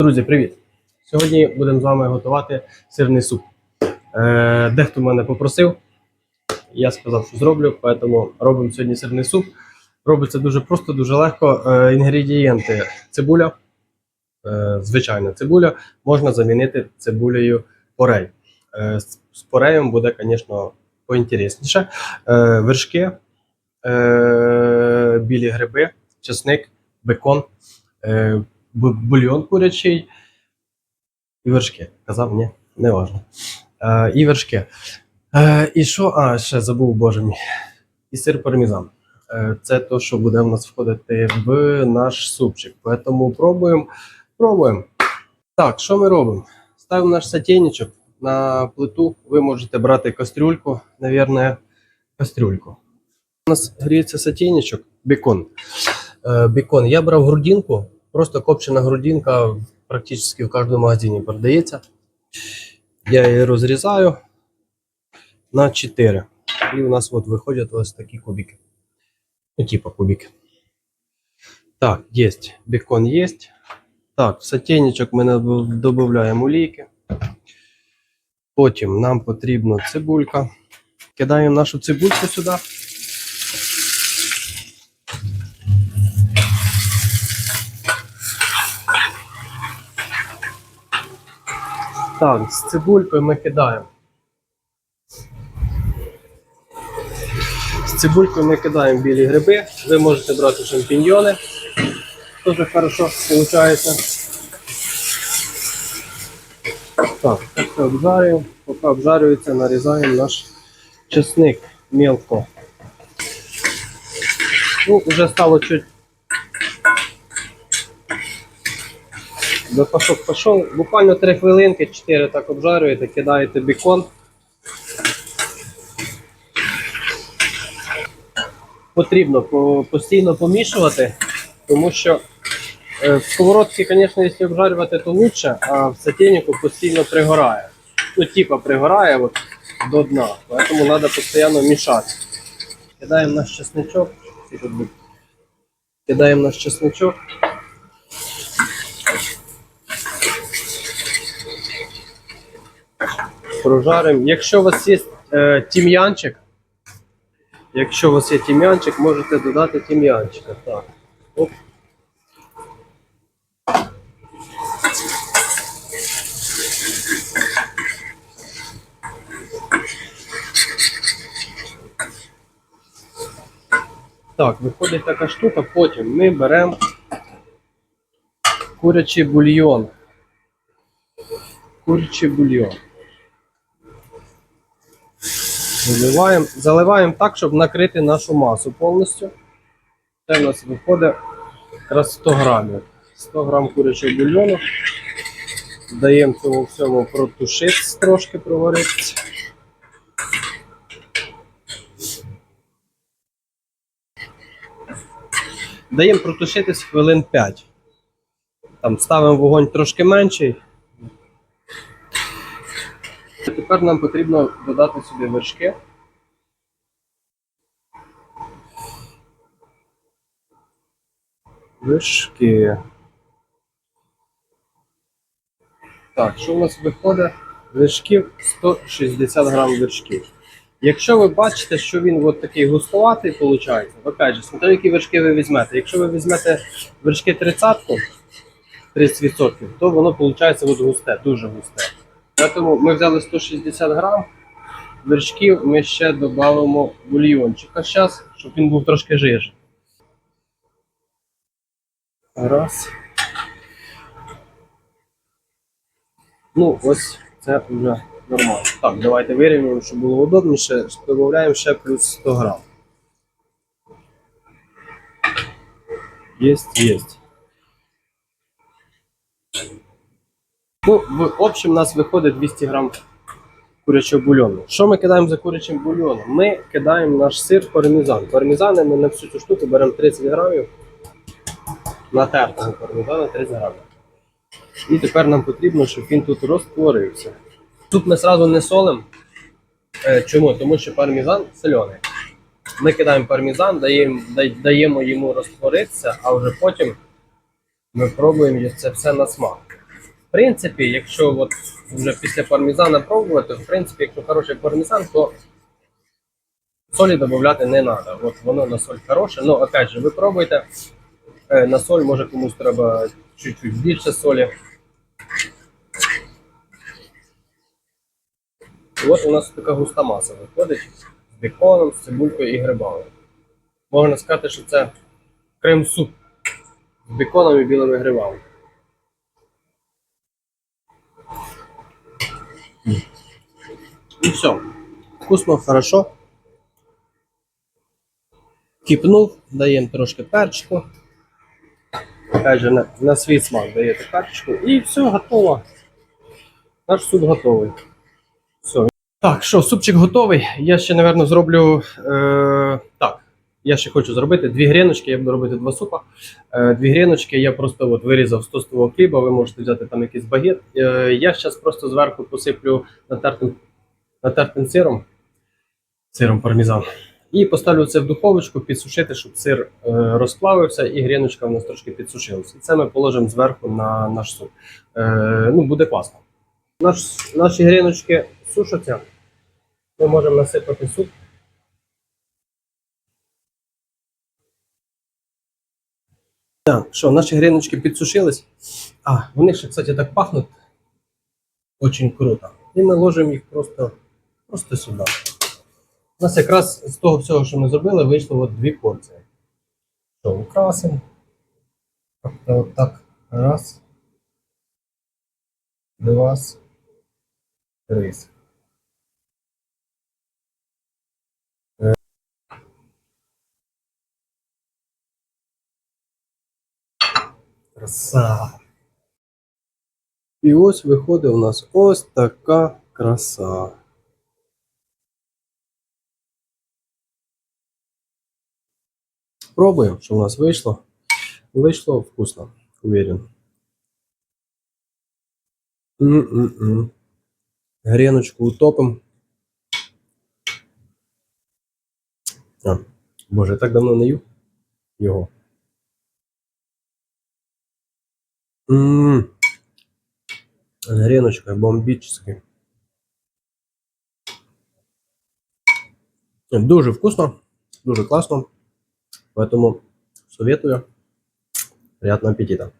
Друзі, привіт! Сьогодні будемо з вами готувати сирний суп. Е, дехто мене попросив, я сказав, що зроблю, тому робимо сьогодні сирний суп. Робиться дуже просто, дуже легко. Е, інгредієнти: цибуля, е, звичайна цибуля, можна замінити цибулею порей. Е, з, пореєм буде, звісно, поінтересніше. Е, вершки, е, білі гриби, чесник, бекон, е, бульйон курячий і вершки. Казав, ні, не важно. Е, і вершки. Е, і що? А, ще забув, боже мій. І сир пармезан. Е, це то, що буде в нас входити в наш супчик. Тому пробуємо. Пробуємо. Так, що ми робимо? Ставимо наш сотейничок на плиту. Ви можете брати кастрюльку, навірно, кастрюльку. У нас гріється сотейничок, бекон. Е, бекон. Я брав грудинку, просто копчена грудинка практично в кожному магазині продається. Я її розрізаю на 4. І у нас от виходять ось такі кубики. Ну, типа кубики. Так, є. Бекон є. Так, в сотейничок ми додаємо олійки. Потім нам потрібна цибулька. Кидаємо нашу цибульку сюди. Так, з цибулькою ми кидаємо. З цибулькою ми кидаємо білі гриби. Ви можете брати шампіньйони. Дуже хорошо виходить. Так, все обжарюємо. Поки обжарюється, нарізаємо наш чесник мелко. Ну, вже стало чуть. Запашок пішов. Буквально 3 хвилинки, 4 так обжарюєте, кидаєте бікон. Потрібно постійно помішувати, тому що е, в сковородці, звісно, якщо обжарювати, то краще, а в сотейнику постійно пригорає. Ну, типа пригорає от, до дна, тому треба постійно мішати. Кидаємо наш чесничок. Кидаємо наш чесничок. Прожаримо. Якщо у вас є е, тім'янчик, якщо у вас є тім'янчик, можете додати тім'янчика. Так. Оп. Так, виходить така штука, потім ми беремо курячий бульйон. Курячий бульйон. Заливаємо, заливаємо так, щоб накрити нашу масу повністю. Це в нас виходить якраз 100 грамів. 100 грам курячого бульйону. Даємо цьому всьому протушитися, трошки проваритися. Даємо протушитись хвилин 5. Там ставимо вогонь трошки менший. Тепер нам потрібно додати сюди вершки. Вершки. Так, що у нас виходить? Вершків 160 грам вершків. Якщо ви бачите, що він от такий густоватий, виходить, опять же, смотря які вершки ви візьмете. Якщо ви візьмете вершки 30 30%, то воно виходить от густе, дуже густе. Тому ми взяли 160 грам вершків, ми ще додамо бульйончика зараз, щоб він був трошки жирний. Раз. Ну, ось це вже нормально. Так, давайте вирівняємо, щоб було удобніше. Додаємо ще плюс 100 грам. Єсть, єсть. Ну, в общем, у нас виходить 200 грам курячого бульйону. Що ми кидаємо за курячим бульйоном? Ми кидаємо наш сир пармезан. Пармезани ми на всю цю штуку беремо 30 грамів. Натертого пармезана 30 грамів. І тепер нам потрібно, щоб він тут розтворився. Тут ми одразу не солимо. Е, Чому? Тому що пармезан соляний. Ми кидаємо пармезан, даємо, даємо йому розтворитися, а вже потім ми пробуємо це все на смак. В принципі, якщо от вже після пармезана пробувати, в принципі, якщо хороший пармезан, то солі додати не треба. От воно на соль хороше. Ну, опять же, ви пробуйте. Е, На соль, може комусь треба чуть-чуть більше солі. І от у нас така густа маса виходить з беконом, з цибулькою і грибами. Можна сказати, що це крем-суп з беконом і білими грибами. І все. Вкусно, хорошо. Кипнув, даємо трошки перчику. Опять же, на, на свій смак даєте перчику. І все, готово. Наш суп готовий. Все. Так, що, супчик готовий. Я ще, напевно, зроблю. Е, так. Я ще хочу зробити дві гріночки, я буду робити два супа. Е, дві гріночки я просто от вирізав з тостового хліба, ви можете взяти там якийсь багет. Е, я зараз просто зверху посиплю натертим, натертим сиром, сиром пармезан. І поставлю це в духовочку підсушити, щоб сир е, розплавився і гріночка в нас трошки підсушилася. І це ми положимо зверху на наш суп. Е, ну, буде класно. Наш, наші гріночки сушаться. Ми можемо насипати суп. Так, що, наші гріночки підсушились. А, вони ще, кстати, так пахнуть. Очень круто. І ми ложимо їх просто, просто сюди. У нас якраз з того всього, що ми зробили, вийшло от дві порції. Що, украсимо. Тобто от так. Раз. Два. Три. Краса. І ось виходить у нас ось така краса. Пробуємо, що у нас вийшло. Вийшло вкусно, уверен. М-м-м. Греночку утопимо. А, боже, я так давно не їв його. М. Греночка бомбическая. Дуже вкусно, дуже класно. Поэтому советую. Приятного аппетита.